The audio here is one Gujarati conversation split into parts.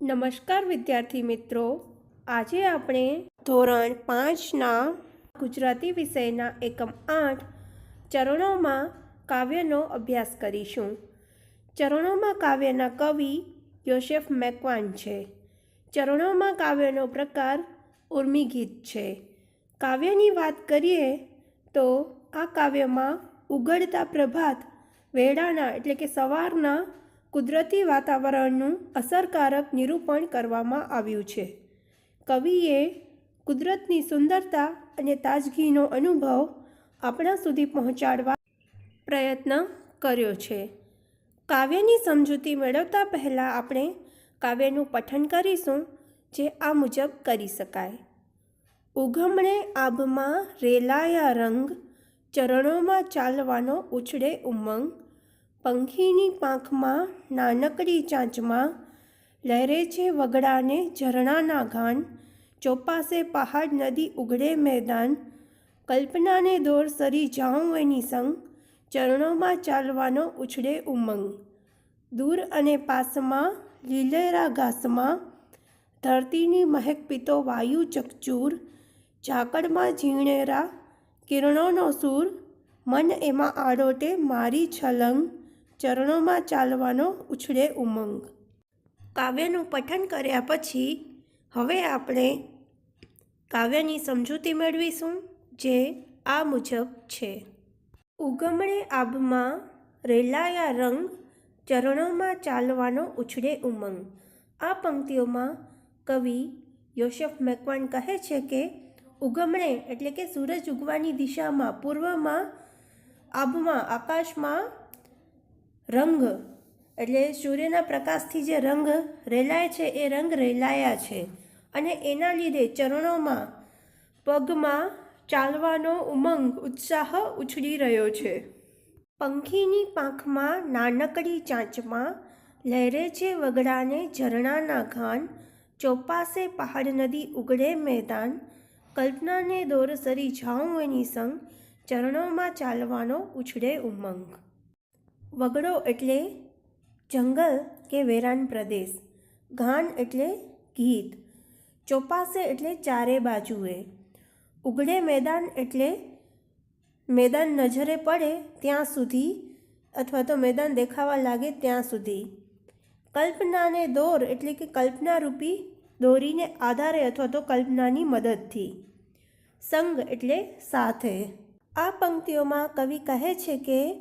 નમસ્કાર વિદ્યાર્થી મિત્રો. આજે આપણે ધોરણ પાંચના ગુજરાતી વિષયના એકમ આઠ ચરણોમાં કાવ્યનો અભ્યાસ કરીશું. ચરણોમાં કાવ્યના કવિ યોસેફ મેકવાન છે. ચરણોમાં કાવ્યનો પ્રકાર ઉર્મી ગીત છે. કાવ્યની વાત કરીએ તો આ કાવ્યમાં ઉગડતા પ્રભાત વેળાના એટલે કે સવારના કુદરતી વાતાવરણનું અસરકારક નિરૂપણ કરવામાં આવ્યું છે. કવિએ કુદરતની સુંદરતા અને તાજગીનો અનુભવ આપણા સુધી પહોંચાડવા પ્રયત્ન કર્યો છે. કાવ્યની સમજૂતી મેળવતા પહેલાં આપણે કાવ્યનું પઠન કરીશું, જે આ મુજબ કરી શકાય. ઉઘમણે આભમાં રેલાયા રંગ, ચરણોમાં ચાલવાનો ઉછળે ઉમંગ પંખીની પાંખમાં નાનકડી ચાંચમાં લહેરે છે વગડાને ઝરણાના ઘાન, ચોપાસે પહાડ નદી ઉઘડે મેદાન, કલ્પનાને દોર સરી જાઉં એની સંગ, ચરણોમાં ચાલવાનો ઉછળે ઉમંગ. દૂર અને પાસમાં, લીલેરા ઘાસમાં, ધરતીની મહેક પીતો વાયુ ચકચૂર, ઝાકળમાં ઝીણેરા, કિરણોનો સૂર, મન એમાં આડોટે મારી છલંગ ચરણોમાં ચાલવાનો ઉછળે ઉમંગ. કાવ્યનું પઠન કર્યા પછી હવે આપણે કાવ્યની સમજૂતી મેળવીશું જે આ મુજબ છે. ઉગમણે આભમાં રેલાયા રંગ ચરણોમાં ચાલવાનો ઉછળે ઉમંગ. આ પંક્તિઓમાં કવિ યોસેફ મેકવાન કહે છે કે ઉગમણે એટલે કે સૂરજ ઉગવાની દિશામાં પૂર્વમાં આભમાં આકાશમાં રંગ. એટલે સૂર્યના પ્રકાશથી જે રંગ રેલાય છે, એ રંગ રેલાયા છે. અને એના લીધે ચરણોમાં, પગમાં ચાલવાનો ઉમંગ, ઉત્સાહ ઉછળી રહ્યો છે. પંખીની પાંખમાં નાનકડી ચાંચમાં લહેરે છે વગડાને ઝરણાના ઘાન, ચોપાસે પહાડ નદી ઉગડે મેદાન, કલ્પનાને દોર સરી જાઉં એની સંગ, ચરણોમાં ચાલવાનો ઉછળે ઉમંગ. વગડો એટલે જંગલ કે વેરાન પ્રદેશ. ઘાન એટલે ગીત. ચોપાસે એટલે ચારે બાજુએ. ઉગડે મેદાન એટલે મેદાન નજરે પડે ત્યાં સુધી અથવા તો મેદાન દેખાવા લાગે ત્યાં સુધી. કલ્પનાને દોર એટલે કે કલ્પનારૂપી દોરીને આધારે અથવા તો કલ્પનાની મદદથી. સંગ એટલે સાથે. આ પંક્તિઓમાં કવિ કહે છે કે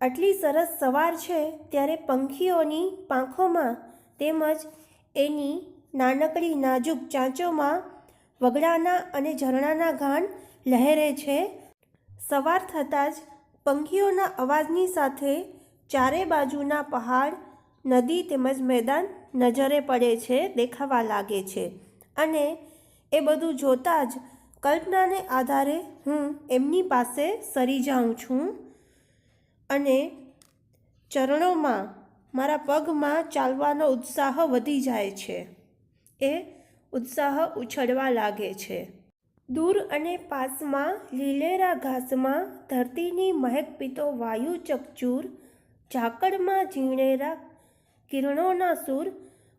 આટલી સરસ સવાર છે ત્યારે પંખીઓની પાંખોમાં તેમજ એની નાનકડી નાજુક ચાંચોમાં વગડાના અને ઝરણાના ઘાન લહેરે છે. સવાર થતાં જ પંખીઓના અવાજની સાથે ચારે બાજુના પહાડ, નદી તેમજ મેદાન નજરે પડે છે, દેખાવા લાગે છે અને એ બધું જોતાં જ કલ્પનાને આધારે હું એમની પાસે સરી જાઉં છું. અને ચરણોમાં મારા પગમાં ચાલવાનો ઉત્સાહ વધી જાય છે. એ ઉત્સાહ ઉછળવા લાગે છે. દૂર અને પાસમાં લીલેરા ઘાસમાં ધરતીની મહેક પીતો વાયુ ચકચૂર, ઝાકળમાં ઝીણેરા કિરણોના સૂર,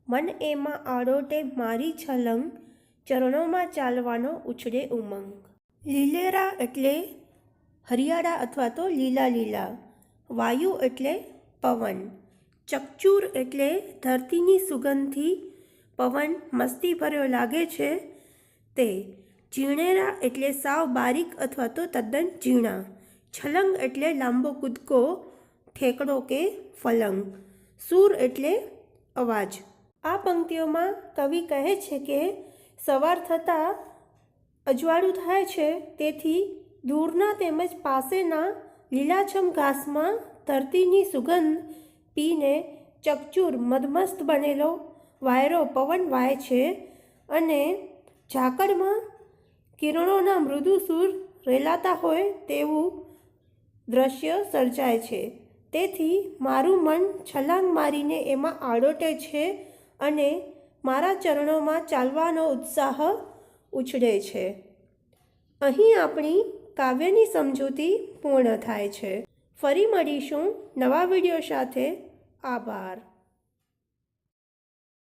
મન એમાં આડોટે મારી છલંગ, ચરણોમાં ચાલવાનો ઉછળે ઉમંગ. લીલેરા એટલે હરિયાળા અથવા તો લીલા લીલા. વાયુ એટલે પવન. ચકચૂર એટલે ધરતીની સુગંધથી પવન મસ્તી ભર્યો લાગે છે તે. ઝીણેરા એટલે સાવ બારીક અથવા તો તદ્દન ઝીણા. છલંગ એટલે લાંબો કૂદકો, ઠેકડો કે ફલંગ. સૂર એટલે અવાજ. આ પંક્તિઓમાં કવિ કહે છે કે સવાર થતાં અજવાળું થાય છે, તેથી દૂરના તેમજ પાસેના લીલાછમ ઘાસમાં ધરતીની સુગંધ પીને ચકચૂર, મદમસ્ત બનેલો વાયરો પવન વાય છે અને ઝાકળમાં કિરણોના મૃદુ સૂર રેલાતા હોય તેવું દ્રશ્ય સર્જાય છે. તેથી મારું મન છલાંગ મારીને એમાં આડોટે છે અને મારા ચરણોમાં ચાલવાનો ઉત્સાહ ઉછળે છે. અહીં આપણી કાવ્યની સમજૂતી પૂર્ણ થાય છે. ફરી મળીશું નવા વીડિયો સાથે. આભાર.